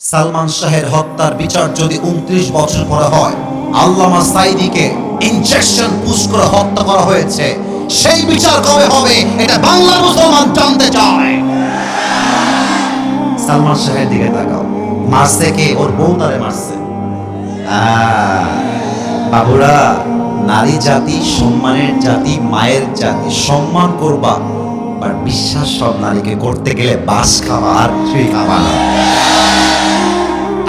সালমান শাহের হত্যার বিচার যদি উনত্রিশ বছর পরে হয়, আল্লামা সাইদিকে ইনজেকশন পুশ করে হত্যা করা হয়েছে। সেই বিচার কবে হবে, এটা বাংলার মুসলমান জানতে চায়। সালমান শাহের দিকে তাকাও। মারছে কে? ওর বউ তারে মারছে। বাবুরা, নারী জাতি, সম্মানের জাতি, মায়ের জাতি, সম্মান করবা বাট বিশ্বাস সব নারীকে করতে গেলে বাস খাওয়া আর কিছুই খাওয়া না।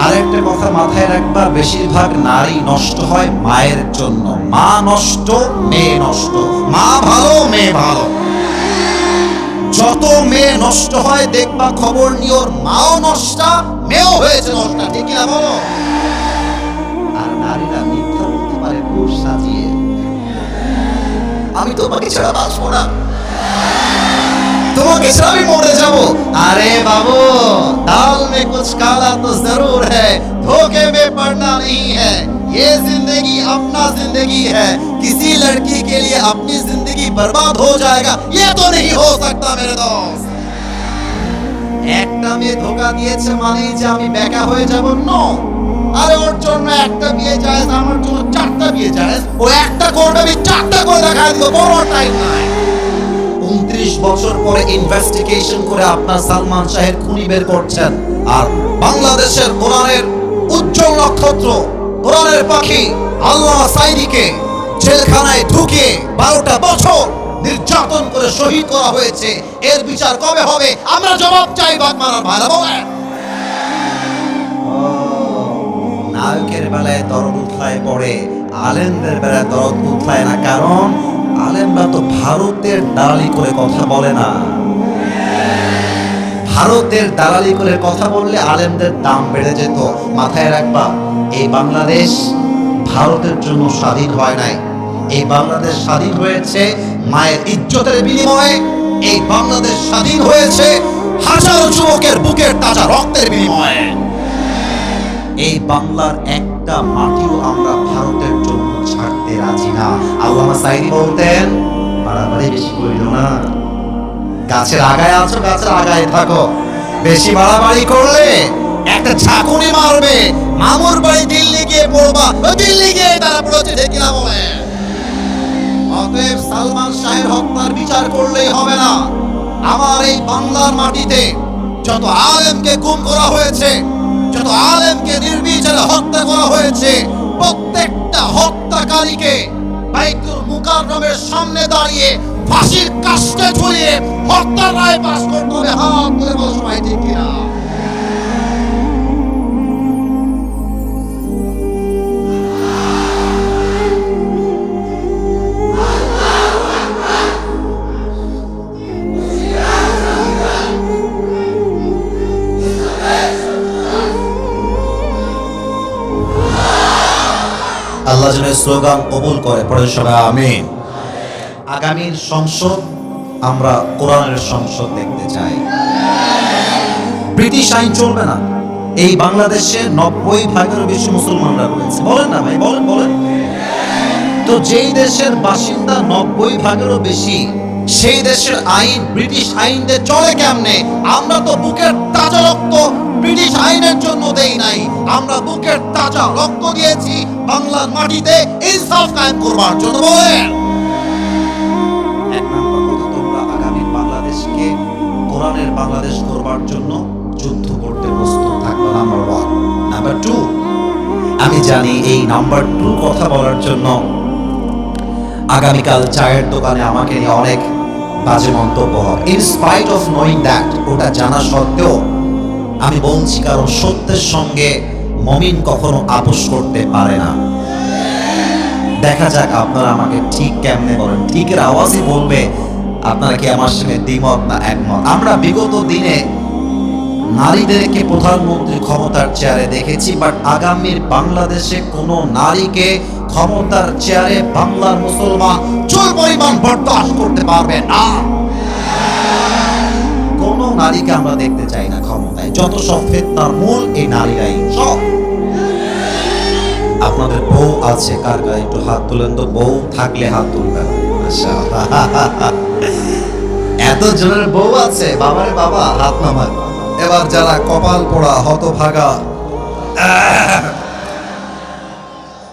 আরেকটা কথা মাথায় রাখবা, বেশিরভাগ নারী নষ্ট হয় মায়ের জন্য। মা নষ্ট, মেয়ে নষ্ট। মা ভালো, মেয়ে ভালো। যত মেয়ে নষ্ট হয়, দেখবা খবর নিয়ে ওর মাও নষ্ট, মেয়েও হয়েছে নষ্ট। ঠিক না বলো? আর নারীরা মিথ্যা বলতে পারে পুরুষ সাজিয়ে। আমি তোমাকে ছাড়া বাঁচবো না। তোমাকে ছাড়া আমি মরে যাব अरे बाबू दाल में कुछ काला तो जरूर है धोखे में पड़ना नहीं है ये जिंदगी अपना जिंदगी है किसी लड़की के लिए अपनी जिंदगी बर्बाद हो जाएगा ये तो नहीं हो सकता मेरे दोस्त একটা মেয়ে ধোকা দিয়েছে মানেই যে আমি বেকা হয়ে যাব নো আরে ওর জন্য একটা বিয়ে যায় আমার জন্য চারটা বিয়ে যায় ও একটা করবে আমি চারটা করে দেখা দিব বড় টাইম নাই উনত্রিশ বছর পরে ইনভেস্টিগেশন করে আপনার সালমান শাহের খুনি বের করছেন। আর বাংলাদেশের কোরআনের উজ্জ্বল নক্ষত্র, কোরআনের পাখি আল্লাহ সাইদিকে জেলখানায় ঢুকিয়ে বারোটা বছর নির্যাতন করে শহীদ করা হয়েছে। এর বিচার কবে হবে? আমরা জবাব চাই বাগমারার ভাইরা, বলেন। নায়কের বেলায় দরদ উঠলায় পড়ে, আলেমদের বেলায় দরদ উঠলায় না। কারণ আলেমরা তো ভারতের দালালি করে কথা বলে না। ভারতের দালালি করে কথা বললে আলেমদের দাম বেড়ে যেত। মাথায় রাখবা, এই বাংলাদেশ ভারতের জন্য স্বাধীন হয় নাই। এই বাংলাদেশ স্বাধীন হয়েছে মায়ের ইজ্জতের বিনিময়ে। এই বাংলাদেশ স্বাধীন হয়েছে হাজারো যুবকের বুকের তাজা রক্তের বিনিময়ে। এই বাংলার একটা মাটিও আমরা ভারতের জন্য ছাড়তে রাজি না। আল্লামা সাইদি বলতেন, বাড়াবাড়ি বেশি করিল না। গাছের আগায় আছো, গাছের আগায় থাকো। বেশি বাড়াবাড়ি করলে একটা মারবে। মামুর বাড়ি দিল্লি গিয়ে পড়বা। দিল্লি গিয়ে তারা পড়েছে না বলে। অতএব সালমান শাহের হত্যার বিচার করলেই হবে না। আমার এই বাংলার মাটিতে যত আলেমকে গুম করা হয়েছে, যত আলেমকে নির্বিচারে হত্যা করা হয়েছে প্রত্যেকটা হত্যাকারীকে বাইতুল মুকাররমের সামনে দাঁড়িয়ে ফাঁসির কাস্টে ঝুলিয়ে হত্যার রায় পাশ করতে হবে। হাত ধরে বলো ঠিক কিনা? স্লোগান কবুল করে, পড়ে সবাই আমিন। আগামীর সংসদ আমরা কোরআনের সংসদ দেখতে চাই। ব্রিটিশ আইন চলবে না। এই বাংলাদেশে নব্বই ভাগেরও বেশি মুসলমানরা রয়েছে। বলেন না ভাই, বলেন বলেন। তো যেই দেশের বাসিন্দা নব্বই ভাগেরও বেশি, সেই দেশের আইন, ব্রিটিশ আইন চলে কেমনে? আমরা তো বুকের তাজা রক্ত ব্রিটিশ আইনের জন্য দেই নাই। আমরা বুকের তাজা রক্ত দিয়েছি, বাংলার মাটিতে ইনসাফ কায়েম করবার জন্য বলেন এক নম্বর তোমরা আগামী বাংলাদেশকে, কোরআনের বাংলাদেশ করবার জন্য যুদ্ধ করতে প্রস্তুত থাকবে নাম্বার ওয়ান নাম্বার টু আমি জানি এই নাম্বার টু কথা বলার জন্য আগামীকাল চায়ের দোকানে আমাকে নিয়ে অনেক বাজে মন্তব্য হবে। In spite of knowing that ওটা জানা সত্ত্বেও আমি বলছি কারণ সত্যের সঙ্গে মমিন কখনো আপোষ করতে পারে না। দেখা যাক আপনারা আমাকে ঠিক কেমনে বলেন। ঠিকের আওয়াজই বলবে, আপনারা কি আমার সঙ্গে দ্বিমত না একমত? আমরা বিগত দিনে নারীদেরকে প্রধানমন্ত্রী ক্ষমতার চেয়ারে দেখেছি বাট আগামীর বাংলাদেশে কোনো নারীকে ক্ষমতার চেয়ারে বাংলার মুসলমান চুল পরিমাণ বরদাস্ত করতে পারবে না। নারীকে আমরা দেখতে চাই না ক্ষমতায়। যত সব ফেতনার মূল এই নারীরাই। সব। আপনাদের বউ আছে কার গায়ে একটু হাত তুলেন তো, বউ থাকলে হাত তুলবেন। এত জনের বউ আছে, বাবারে বাবা, হাত নামান এবার যারা কপাল পোড়া, হতভাগা,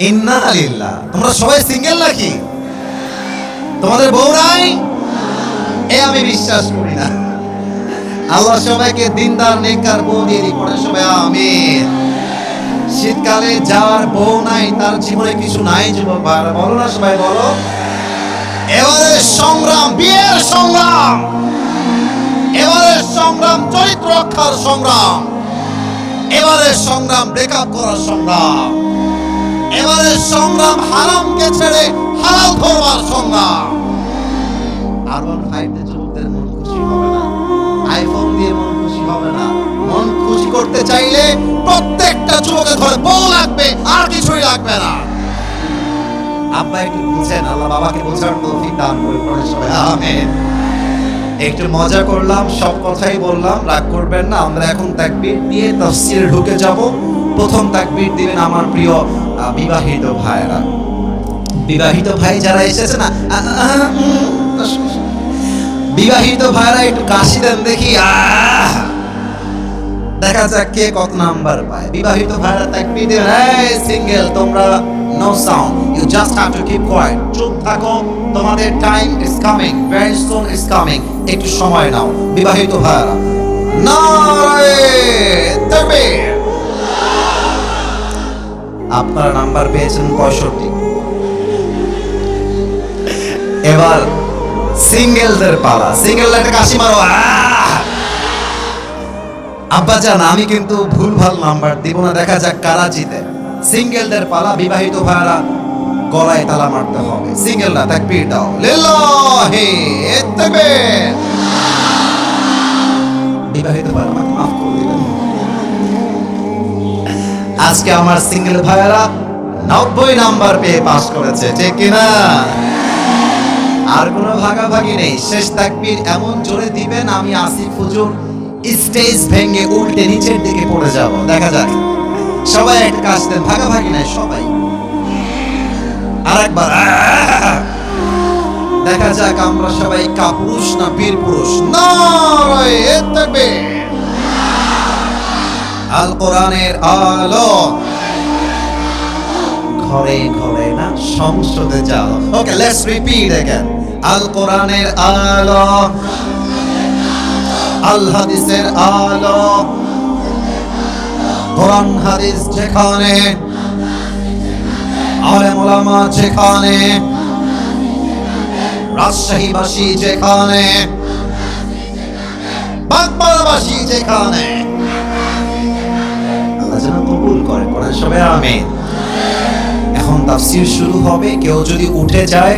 ইন্না আলিল্লাহ তোমরা সবাই সিঙ্গেল নাকি? তোমাদের বউ নাই? এ আমি বিশ্বাস করি না। আল্লাহ সবাইকে দিনদার, নেককার, বউ দিয়ে দিক পড়ে সবাই, আমিন। শীতকালে যার বউ নাই, তার জীবনে কিছু নাই, যুবক বলো না সবাই, বলো। এবারে সংগ্রাম, বিয়ের সংগ্রাম। এবারে সংগ্রাম, চরিত্র রক্ষার সংগ্রাম। এবারে সংগ্রাম ব্রেকআপ করার সংগ্রাম। এবারে সংগ্রাম, হারামকে ছেড়ে হালাল ধরবার সংগ্রাম। করতে চাইলে প্রত্যেকটা যুবকের ঘরে বউ লাগবে, আর কিছুই লাগবে না। আব্বা একটু বুঝেন, আল্লাহ বাবাকে বোঝার তৌফিক দান করে পড়ে সবাই, আমেন। একটু মজা করলাম, সব কথাই বললাম, রাগ করবেন না, আমরা এখন ঢুকে যাব। প্রথম তাকবীর দিবেন আমার প্রিয় বিবাহিত ভাইরা বিবাহিত ভাই যারা এসেছে না বিবাহিত ভাইরা একটু কাশি দেন দেখি, আহ! দেখা যাক কে কত নাম্বার পায়। বিবাহিত ভাইরা তাকবীর দেন এই সিঙ্গেল, তোমরা no sound you just have to keep quiet চুপ থাকো, তোমাদের time is coming very soon is coming একটু সময় নাও, বিবাহিত ভাইরা আপনারা নাম্বার পেয়েছেন পঁয়ষট্টি। এবার সিঙ্গেলদের পালা সিঙ্গেল একটা কাশি মারো আহ! আব্বা জান, আমি কিন্তু ভুল ভালো নাম্বার দিব না, দেখা যাক কারা জিতে। সিঙ্গেলদের পালা, বিবাহিত ভাইরা গলায় তালা মারতে হবে। সিঙ্গেলরা তাকবীর দাও। লিল্লাহি তাকবীর বিবাহিত ভাইরা মাফ করে আজকে আমার সিঙ্গেল ভাইয়েরা নব্বই নাম্বার পেয়ে পাস করেছে, ঠিক কিনা? আর কোনো ভাগাভাগি নেই। শেষ তাকবীর এমন জোরে দিবেন, আমি আসিফ হুজুর স্টেজ ভেঙে উল্টে নিচের দিকে পড়ে যাব দেখা যাক সবাই একটা কাজ দেন ভাগাভাগি নাই সবাই আরেকবার আহ! দেখা যাক আমরা সবাই কাপুরুষ না বীর পুরুষ নারায়ে তাকবীর আল কোরআনের আলো ঘরে ঘরে না সংসদে যাও ওকে লেটস রিপিট अगेन আল কোরআনের আলো আল হাদিসের আলো। কোরআন, হাদিস যেখানে, আলেম ওলামা যেখানে, রাজশাহীবাসী যেখানে বাগমারাবাসী যেখানে। যেন কবুল করে পড়েন সবাই আমিন। এখন তাফসির শুরু হবে, কেউ যদি উঠে যায়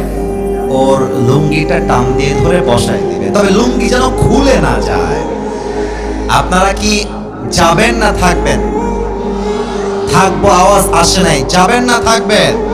ওর লুঙ্গিটা টান দিয়ে ধরে বসায় দিবে। তবে লুঙ্গি যেন খুলে না যায়। আপনারা কি যাবেন না থাকবেন? থাকব, আওয়াজ আসে নাই। যাবেন না থাকবেন?